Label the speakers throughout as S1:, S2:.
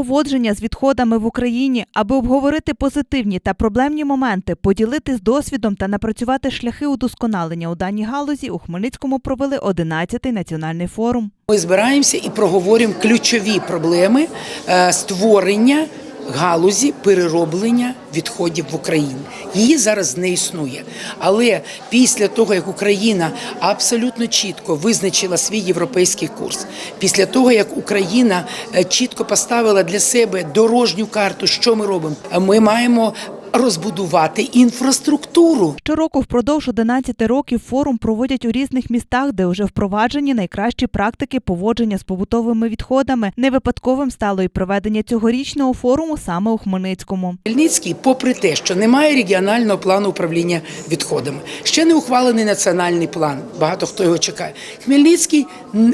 S1: поводження з відходами в Україні, аби обговорити позитивні та проблемні моменти, поділитись досвідом та напрацювати шляхи удосконалення у даній галузі. У Хмельницькому провели 11-й національний форум.
S2: Ми збираємося і проговорюємо ключові проблеми е, створення галузі перероблення відходів в Україні. Її зараз не існує. Але після того, як Україна абсолютно чітко визначила свій європейський курс, після того як Україна е, чітко поставила для себе дорожню карту, що ми робимо, ми маємо розбудувати інфраструктуру.
S1: Щороку впродовж 11 років форум проводять у різних містах, де вже впроваджені найкращі практики поводження з побутовими відходами. Не випадковим стало і проведення цьогорічного форуму саме у Хмельницькому.
S2: Хмельницький, попри те, що немає регіонального плану управління відходами, ще не ухвалений національний план. Багато хто його чекає. Хмельницький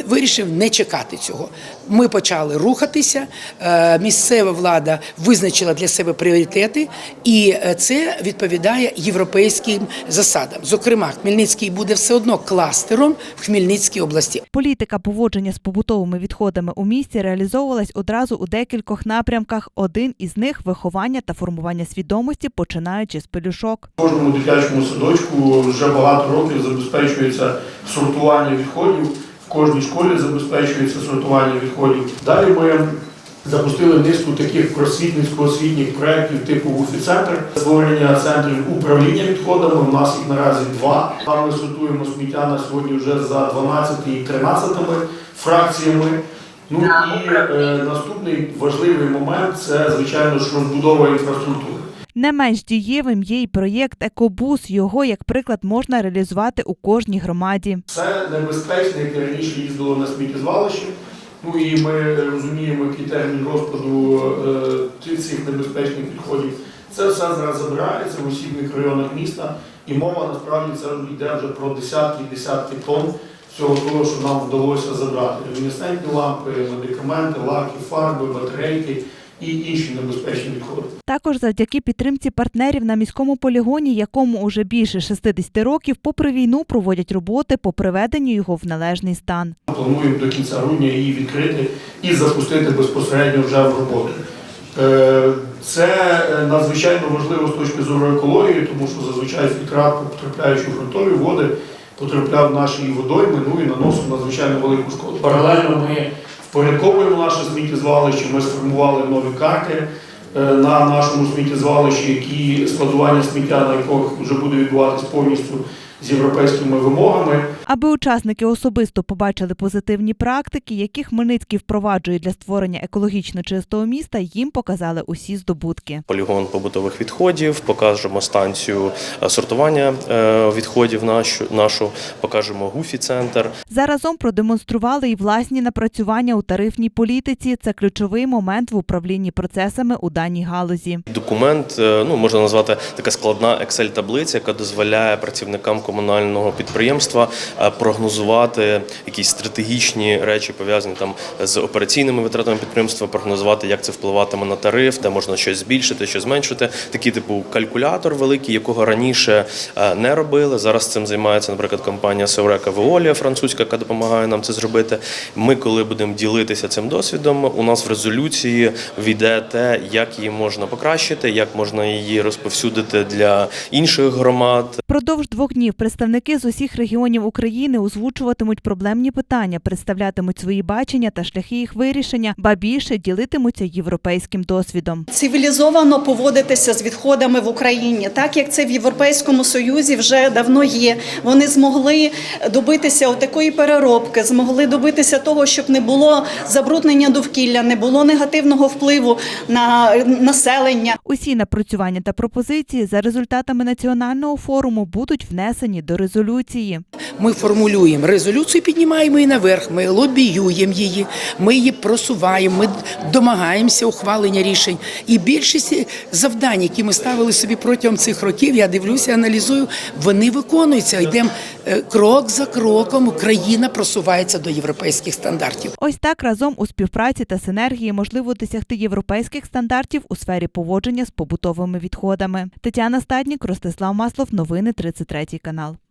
S2: вирішив не чекати цього. Ми почали рухатися. е, Місцева влада визначила для себе пріоритети, і е, це відповідає європейським засадам. Зокрема, Хмельницький буде все одно кластером в Хмельницькій області.
S1: Політика поводження з побутовими відходами у місті реалізовувалась одразу у декількох напрямках. Один із них виховання та формування свідомості, починаючи з пелюшок.
S3: В кожному дитячому садочку вже багато років забезпечується сортування відходів. В кожній школі забезпечується сортування відходів. Далі ми запустили низку таких просвітницько-освітніх проєктів типу УФІ-центр, створення центрів управління відходами. У нас їх наразі два. Там ми сортуємо сміття на сьогодні вже за 12 і 13 фракціями. Ну і е, наступний важливий момент це звичайно ж розбудова інфраструктури.
S1: Не менш дієвим є й проєкт Екобус. Його, як приклад, можна реалізувати у кожній громаді.
S3: Це небезпечно, як раніше їздило на сміттєзвалище. Ну і ми розуміємо, термін розпаду е, цих небезпечних відходів. Це все зараз забирається в усіх мікрорайонах міста, і мова насправді це йде вже про десятки і десятки тонн всього того, що нам вдалося забрати. Люмінесцентні лампи, медикаменти, лаки, фарби, батарейки і інші небезпечні відходи.
S1: Також завдяки підтримці партнерів на міському полігоні, якому уже більше 60 років, попри війну проводять роботи по приведенню його в належний стан.
S3: Плануємо до кінця грудня її відкрити і запустити безпосередньо вже в роботу. Е, Це е, надзвичайно важливо з точки зору екології, тому що зазвичай фільтрат, потрапляючи в ґрунтові води, потрапляв в наші водойми, ну і наносив надзвичайно велику шкоду. Паралельно ми впорядковуємо наше сміттєзвалище, ми сформували нові карти е, на нашому сміттєзвалищі, які складування сміття, на яких вже буде відбуватись повністю з європейськими вимогами.
S1: Аби учасники особисто побачили позитивні практики, які Хмельницький впроваджує для створення екологічно чистого міста, їм показали усі здобутки.
S4: полігон побутових відходів, покажемо станцію е, сортування е, відходів нашу, нашу покажемо гуфі-центр.
S1: Заразом продемонстрували і власні напрацювання у тарифній політиці. Це ключовий момент в управлінні процесами у даній галузі.
S4: Документ е, ну можна назвати така складна Excel-таблиця, яка дозволяє працівникам комунального підприємства прогнозувати якісь стратегічні речі, пов'язані там з операційними витратами підприємства, прогнозувати, як це впливатиме на тариф, де можна щось збільшити, що зменшити. Такий типу калькулятор великий, якого раніше е, не робили. Зараз цим займається, наприклад, компанія Севрека Veolia французька, яка допомагає нам це зробити. Ми, коли будемо ділитися цим досвідом, у нас в резолюції війде те, як її можна покращити, як можна її розповсюдити для інших громад.
S1: Продовж двох днів представники з усіх регіонів України озвучуватимуть проблемні питання, представлятимуть свої бачення та шляхи їх вирішення, ба більше ділитимуться європейським досвідом.
S5: цивілізовано поводитися з відходами в Україні, так як це в Європейському Союзі вже давно є. Вони змогли добитися такої переробки, змогли добитися того, щоб не було забруднення довкілля, не було негативного впливу на населення.
S1: Усі напрацювання та пропозиції за результатами національного форуму будуть внесені до резолюції.
S2: Ми формулюємо резолюцію, піднімаємо її наверх. Ми лобіюємо її, ми її просуваємо, ми домагаємося ухвалення рішень. І більшість завдань, які ми ставили собі протягом цих років, я дивлюся, аналізую, вони виконуються. Йдемо е, крок за кроком. Україна просувається до європейських стандартів.
S1: Ось так разом у співпраці та синергії можливо досягти європейських стандартів у сфері поводження з побутовими відходами. Тетяна Стаднік, Ростислав Маслов, новини 33 канал.